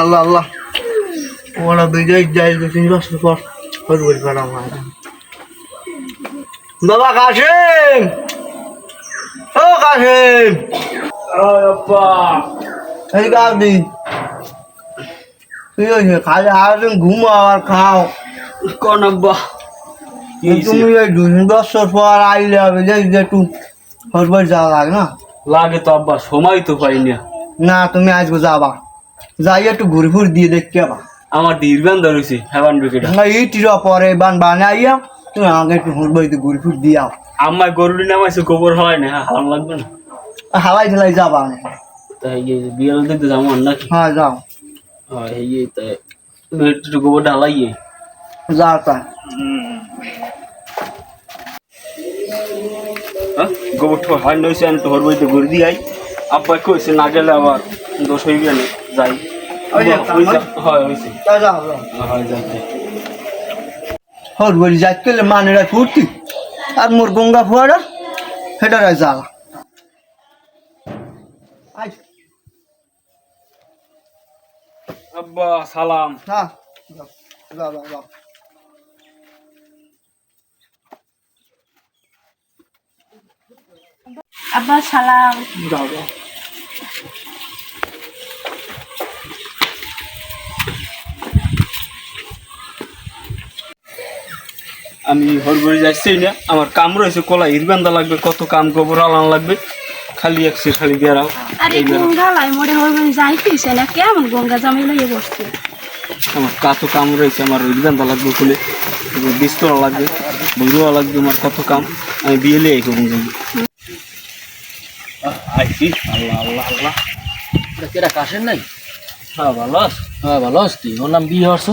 আল্লাহ আল্লাহ। ওরা দুই যাই যাই দু তিন বছর পর হরবরি করা হয়। বাবা কাশিম ও কাশিম এই গাবি তুই ওই খালি আয়োজন ঘুমাও আর খাও। কোন আব্বা? তুমি এই দুই বছর পর আইলে হবে যে যে একটু হরবরি যাওয়া লাগে না? লাগে তো আব্বা সময় তো পাই না। না তুমি আজকে যাবা। যাই একটু ঘুরে ঘুরে দিয়ে দেখতে যাবা আমার দীর্ঘান ধরেছি হেবান বিকেটা না ইটির পরে বান বানাইয়া তুমি আমাকে একটু হুড়বাইতে ঘুরে ঘুরে দিয়াও আমার গরুটি নামাইছে গোবর হয় না হারাম লাগবে না। হালাই ঠেলাই যাবা তাই এই বিয়াল দেখতে যাব নাকি হ্যাঁ যাও। হ্যাঁ এই এই তাই একটু গোবর ঢালাইয়ে। যাও তা। হ্যাঁ গোবর ঠো হয় নইছে আমি তো হর বইতে ঘুরে দিয়াই আব্বা কইছে না গেলে আবার দোষ হইবে না যাই। হয় যাও হয় যাই। যাইতে মানেরা ফুর্তি আর মোর গঙ্গা ফুয়ারা সেটা জ্বালা। আব্বা সালাম। হ্যাঁ যাও যাও যাও যাও। আব্বা সালাম। যাও যাও। আমি হরবরি যাচ্ছি না। আমার কাম রয়েছে কলা ইরবান্দা লাগবে কত কাম গোবর আলান লাগবে। খালি একশো খালি বেড়াও আরে গঙ্গা লাই মোড়ে হইবে যাইতেছে না কেমন গঙ্গা জমি লইয়ে বসছে? আমার কত কাম রয়েছে আমার ইরবান্দা লাগবে খুলে বিস্তরা লাগবে বইরুয়া লাগবে আমার কত কাম। আমি বিয়ে লিয়ে করুন যাব আইসি আল্লাহ আল্লাহ আল্লাহ। কেরা কাশের নাই? হ্যাঁ ভালো? হ্যাঁ ভালো আছি। তুই ওর নাম বিয়ে হরছো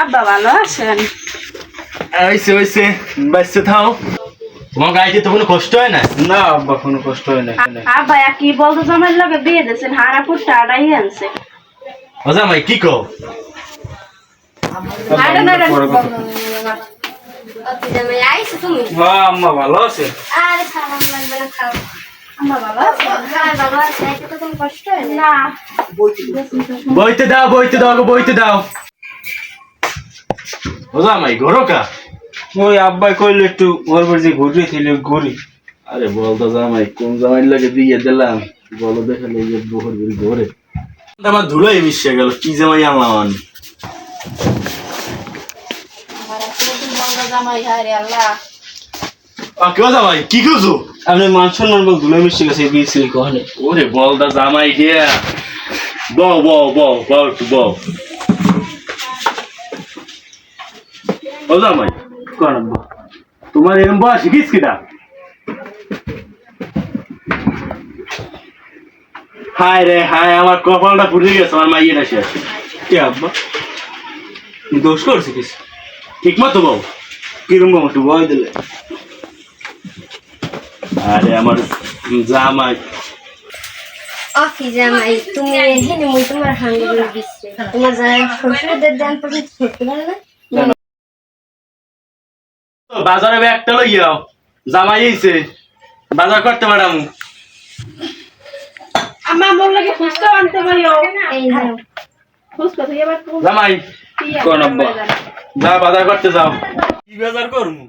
আব্বা ভালো আছেন? হয়েছে হয়েছে বাচ্চা থাও। তোমার গাড়িতে তো কোনো কষ্ট হয় না? না আব্বা কোনো কষ্ট হয় না আব্বা কি বলতো জমের লগে বিয়ে দিয়েছেন হারাপুর টাটাই আনছে। ওজা ভাই কি কো হাড়ে না পরে কথা। হ্যাঁ আম্মা ভালো আছে? আম্মা ভালো আছে? না। বইতে দাও বইতে দাও বইতে দাও। ঘরো কা? ওই আব্বাই কইলে একটু ঘর যে ঘুরি ছিল ঘুরি। আরে বল তো জামাই কোন জামাই লাগে দিয়ে দিলাম? বলো দেখালে যে বহর ঘুরি। ঘরে আমার ধুলোই মিশে গেল কি জামাই আনলাম আমি? আ, কেউ জামাই? কি করছ আপনি মিশে গেছে ওরে বল দা জামাই দিয়া বউ বউ বউ বউ একটু বউ ও জামাই কোন আব্বা? তোমার এরম বয়স শিখিস কিনা হায় রে হায় আমার কপালটা ফুটে গেছে আমার মাইয়ের শেষ কে আব্বা? দোষ করছি কিছু? ঠিক মতো বউ? কিরম একটু ভয় দিলে। আরে আমার জামাই। অফি জামাই তুমি এখানে মুই তোমার হাঙ্গুর দিচ্ছে। তোমার জামাই শ্বশুরদের দান পড়ে শ্বশুর না? বাজারে ব্যাগটা লই যাও জামাই এইছে বাজার করতে ম্যাডাম। আমার মোর লাগে ফুসকা আনতে পারিও। তুই এবার জামাই কোন যা বাজার করতে যাও। কি বাজার করমু?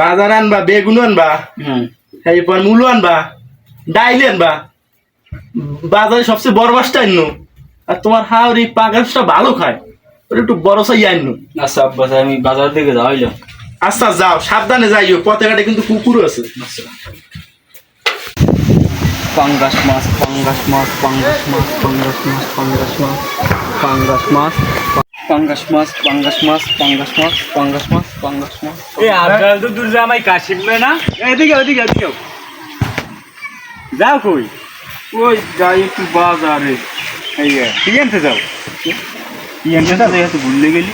বাজার আনবা বেগুন আনবা হুম। এরপর মূলো আনবা ডাইল আনবা। বাজারে সবচেয়ে বড় মাছটা আননো। আর তোমার হাওড়ি পাগাসটা ভালো খায়। ওটা একটু বড় সাই আননো। আচ্ছা আমি বাজার দিকে যাইলাম আচ্ছা যাও সাবধানে যাইও পথে ঘাটে কিন্তু কুকুর আছে পাঙ্গাস মাছ পাঙ্গাস মাছ পাঙ্গাস মাছ পাঙ্গাস মাছ পাঙ্গাস মাছ পাঙ্গাস মাছ পাঙ্গাস মাছ পাঙ্গাস মাছ পাঙ্গাস মাছ পাঙ্গাস মাছ পাঙ্গাস মাছ এ আজকাল তো দূর জামাই কাশিমবে না এদিকে ওদিকে এদিকে যাও কই ওই যাই একটু বাজারে এই যে, কি আনতে যাও কি আনতে যাও ভুললে গেলি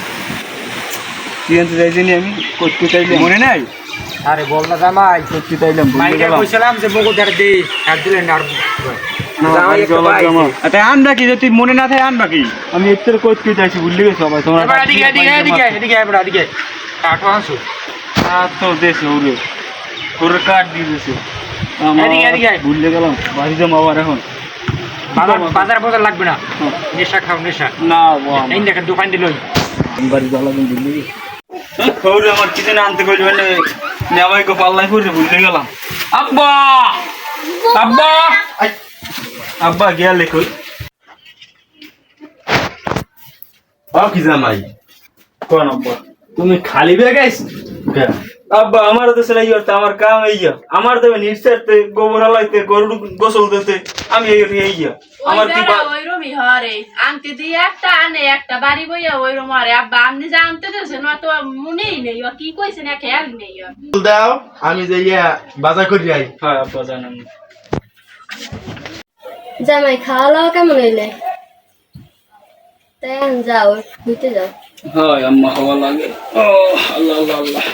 আমি করতে চাইলে মনে নাই? আরে বল না জামাই। করতে চাইলাম মাইকে কইছিলাম যে মগু ধরে দে আর দিলেন আর আনবা কি মনে না থাকে আনবা কি আমি এর করতে চাইছি ভুলে গেছো সবাই তোমরা এদিকে এদিকে এদিকে এদিকে এদিকে। কাঠো আনছো? আর তো দেশে ওরে। ওরে কাট দিয়ে দিয়েছে এদিকে, এদিকে। ভুলে গেলাম বাড়ি যাব আবার এখন। বাজার বাজার লাগবে না। নেশা খাও নেশা। না দেখেন দোকান দিল বাড়ি আমার আনতে কইলে মানে নেওয়াই পাল্লাই করে ভুলে গেলাম। আব্বা! আব্বা! আব্বা কি জামাই? কোন আব্বা? তুমি খালি বেগাইছ আব্বা আমার তো সেলাই করতে আমার কাম এই। আমার দেবে নিঃশ্বাসতে গোবর হালাইতে গরু গোসল দিতে আমি এই এই। আমার কি বা- ওই রুমি হরে। আনতে দিয়ে একটা আনে একটা বাড়ি বইয়া ওই রুম হরে। আব্বা আপনি যা আনতে দিয়েছেন তো মনেই নেই কি কইছেন না খেয়াল নেই ফুল দাও আমি যে ইয়া বাজার করি আই। হ্যাঁ আব্বা জানেন। জামাই খাওয়া দাওয়া কেমন হইলে? তাই যাও ঘুরতে যাও। হ্যাঁ আম্মা হওয়া লাগে। ও আল্লাহ আল্লাহ আল্লাহ।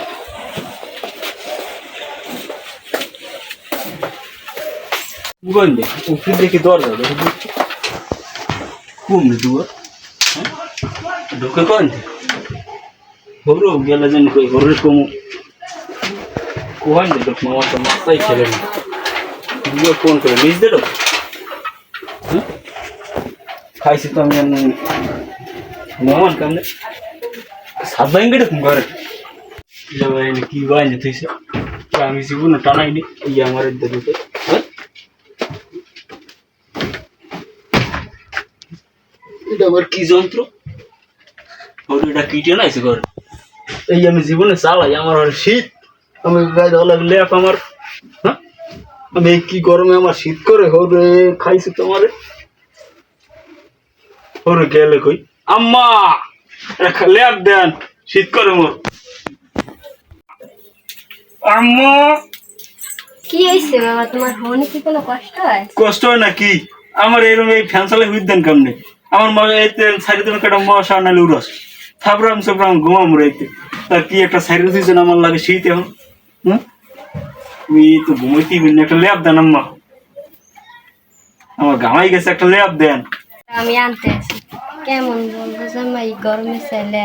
গন্ধে উঠে দেখি দরজা দেখি কুম দুয়ার ঢুকে গন্ধে হরো, গেলে যেন কই হরে কমু। কোহান দে লোক মামা তো মাথায় খেলে না। দিয়ে ফোন করে নিজ দে খাইছি তো আমি জানি মেহমান কামনে? সাত বাইন তুমি ঘরে? কি বাইনে থইছে আমি জীবন টানাইনি, এই আমার দিতে আবার কি যন্ত্র? ওর এটা কিটে নাইছে ঘরে? এই আমি জীবনে চালাই আমার আর শীত। আমি গায়ে লাগলে আমার। হ্যাঁ? আমি কি গরমে আমার শীত করে? হরে খাইছি তোমারে। ওরে গেলে কই? আম্মা! এক লেপ দেন শীত করে মোর। আম্মা! কি হয়েছে বাবা? তোমার হনে কি কোনো কষ্ট হয়? কষ্ট হয় না কি আমার এরকম এই ফ্যান চালে হুইদ দেন কেমনে? আমার মা এতে সাইড দিন কেটে মশা নালে উড়স থাপরাম সবরাম ঘুমাম রইতে তা কি একটা সাইড দিয়েছেন আমার লাগে শীত এখন? হুম? তুমি তো ঘুমাইতেই বিন না, একটা লেপ দেন আম্মা। আমার গামাই গেছে, একটা লেপ দেন। আমি আনতে কেমন বলব জামাই, গরমে চাইলে